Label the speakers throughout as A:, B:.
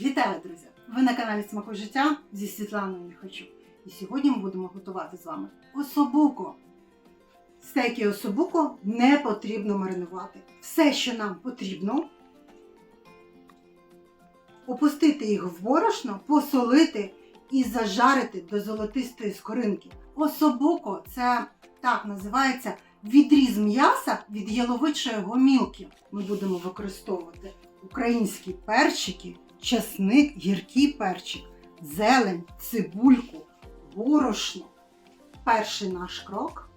A: Вітаю, друзі! Ви на каналі Смаку життя зі Світланою Нехочук. І сьогодні ми будемо готувати з вами особуко. Стейки особуко не потрібно маринувати. Все, що нам потрібно, опустити їх в борошно, посолити і зажарити до золотистої скоринки. Особуко це так називається відріз м'яса від яловичої гомілки. Ми будемо використовувати українські перчики, часник, гіркий перчик, зелень, цибульку, борошно. Перший наш крок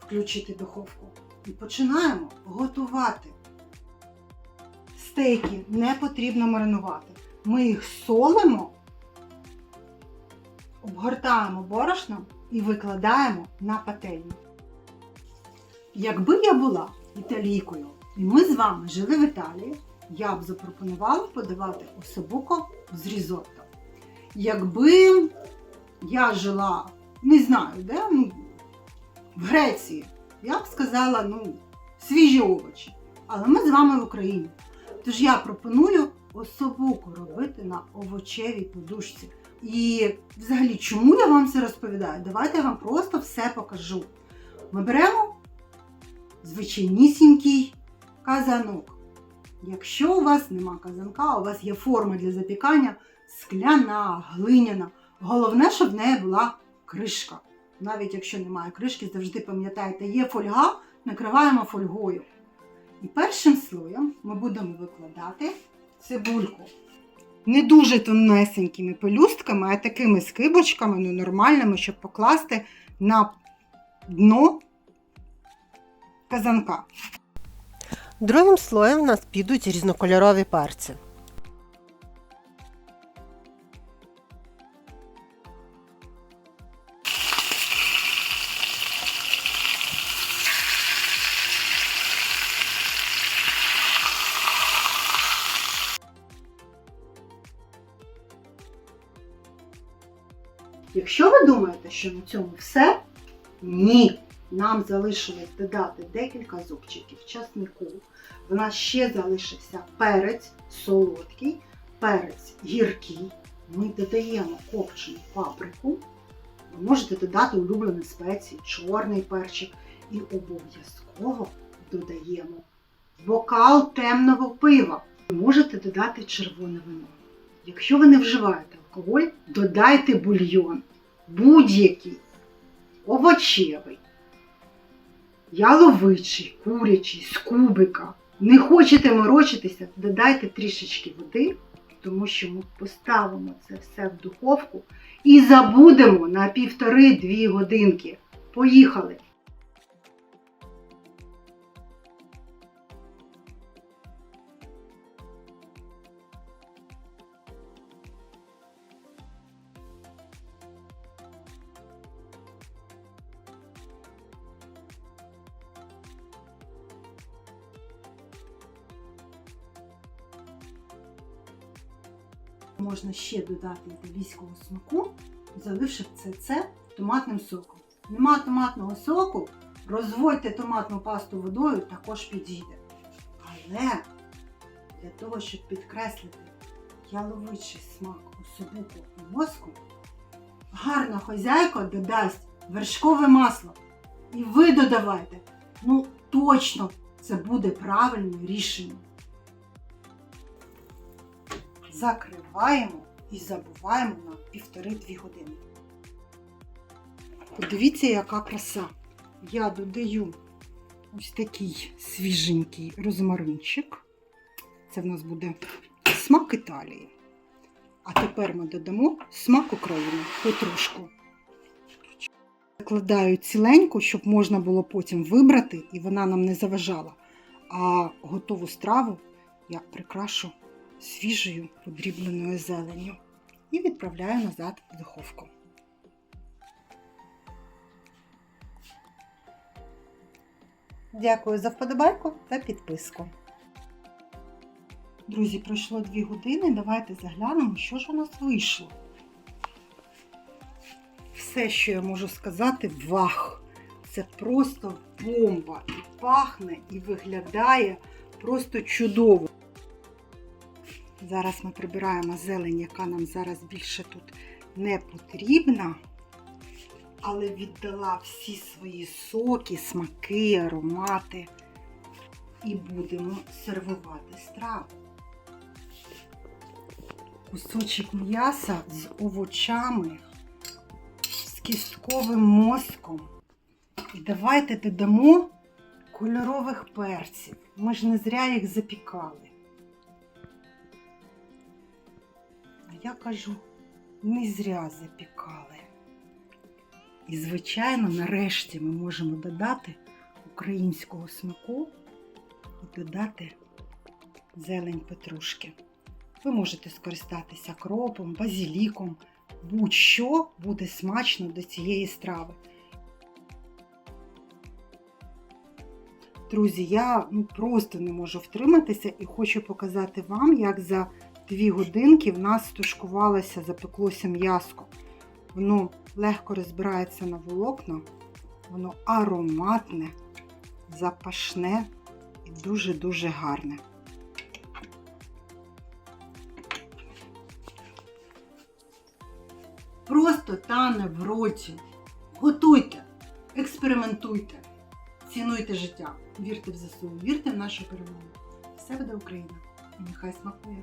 A: включити духовку. І починаємо готувати. Стейки не потрібно маринувати. Ми їх солимо, обгортаємо борошном і викладаємо на пательню. Якби я була італійкою, і ми з вами жили в Італії, я б запропонувала подавати особуко з різотто. Якби я жила, не знаю, де, ну, в Греції, я б сказала, ну, свіжі овочі. Але ми з вами в Україні. Тож я пропоную особуко робити на овочевій подушці. І взагалі, чому я вам це розповідаю? Давайте я вам просто все покажу. Ми беремо звичайнісінький казанок. Якщо у вас нема казанка, у вас є форма для запікання скляна, глиняна. Головне, щоб в неї була кришка. Навіть якщо немає кришки, завжди пам'ятайте, є фольга, накриваємо фольгою. І першим слоєм ми будемо викладати цибульку. Не дуже тонесенькими пелюстками, а такими скибочками, ну нормальними, щоб покласти на дно казанка.
B: Другим слоєм в нас підуть різнокольорові перці.
A: Якщо ви думаєте, що на цьому все, ні. Нам залишилось додати декілька зубчиків часнику. В нас ще залишився перець солодкий, перець гіркий. Ми додаємо копчену паприку. Ви можете додати улюблені спеції, чорний перчик. І обов'язково додаємо бокал темного пива. Ви можете додати червоне вино. Якщо ви не вживаєте алкоголь, додайте бульйон. Будь-який овочевий, яловичий, курячий, з кубика. Не хочете морочитися, додайте трішечки води, тому що ми поставимо це все в духовку і забудемо на півтори-дві годинки. Поїхали! Можна ще додати італійського смаку, заливши це, це томатним соком. Нема томатного соку, розводьте томатну пасту водою, також підійде. Але для того, щоб підкреслити яловичий смак особуку і мозку, гарна хозяйка додасть вершкове масло. І ви додавайте. Ну, точно це буде правильне рішення закриваємо і забуваємо на півтори-дві години. Подивіться, яка краса. Я додаю ось такий свіженький розмаринчик. Це в нас буде смак Італії. А тепер ми додамо смак України потрошку. Закладаю ціленьку, щоб можна було потім вибрати і вона нам не заважала. А готову страву я прикрашу свіжою подрібленою зеленню і відправляю назад в духовку. Дякую за вподобайку та підписку. Друзі, пройшло 2 години. Давайте заглянемо, що ж у нас вийшло. Все, що я можу сказати, вах! Це просто бомба! І пахне, і виглядає просто чудово. Зараз ми прибираємо зелень, яка нам зараз більше тут не потрібна, але віддала всі свої соки, смаки, аромати. І будемо сервувати страву. Кусочок м'яса з овочами, з кістковим мозком. І давайте додамо кольорових перців. Ми ж не зря їх запікали. Я кажу, не зря запікали. І, звичайно, нарешті ми можемо додати українського смаку і додати зелень петрушки. Ви можете скористатися кропом, базіліком, будь-що буде смачно до цієї страви. Друзі, я ну, просто не можу втриматися і хочу показати вам, як за дві годинки в нас тушкувалося, запеклося м'яско. Воно легко розбирається на волокна, воно ароматне, запашне і дуже-дуже гарне. Просто тане в роті. Готуйте, експериментуйте, цінуйте життя, вірте в ЗСУ, вірте в нашу перемогу. Все буде Україна. І нехай смакує.